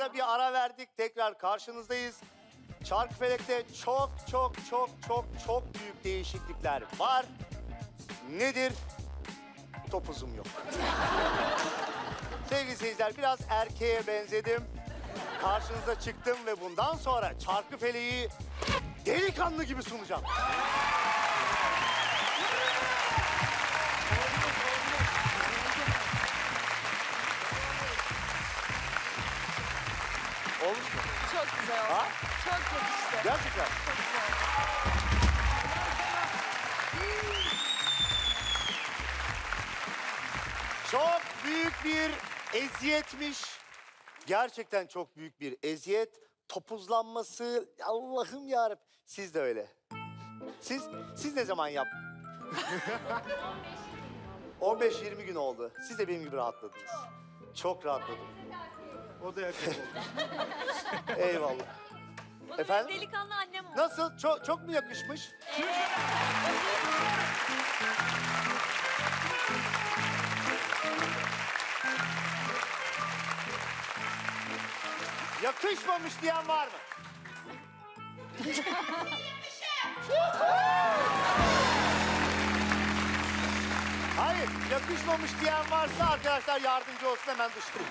kısa bir ara verdik. Tekrar karşınızdayız. Çarkıfelek'te çok çok çok çok çok büyük değişiklikler var. Nedir? Topuzum yok. Sevgili seyirciler biraz erkeğe benzedim. Karşınıza çıktım ve bundan sonra Çarkıfele'yi delikanlı gibi sunacağım. Olmuş mu? Çok güzel oldu. Ha? Çok yakıştı. Gerçekten. Çok güzel. Çok büyük bir eziyetmiş. Gerçekten çok büyük bir eziyet. Topuzlanması Allah'ım yarabbim. Siz de öyle. Siz siz ne zaman yap? 15-20 gün oldu. Siz de benim gibi rahatladınız. Çok rahatladım. O da oldu. Eyvallah. Da Efendim? delikanlı annem oldu. Nasıl? Çok çok mu yakışmış? Yakışmamış diyen var mı? Hayır, yakışmamış diyen varsa arkadaşlar yardımcı olsun hemen dışarı.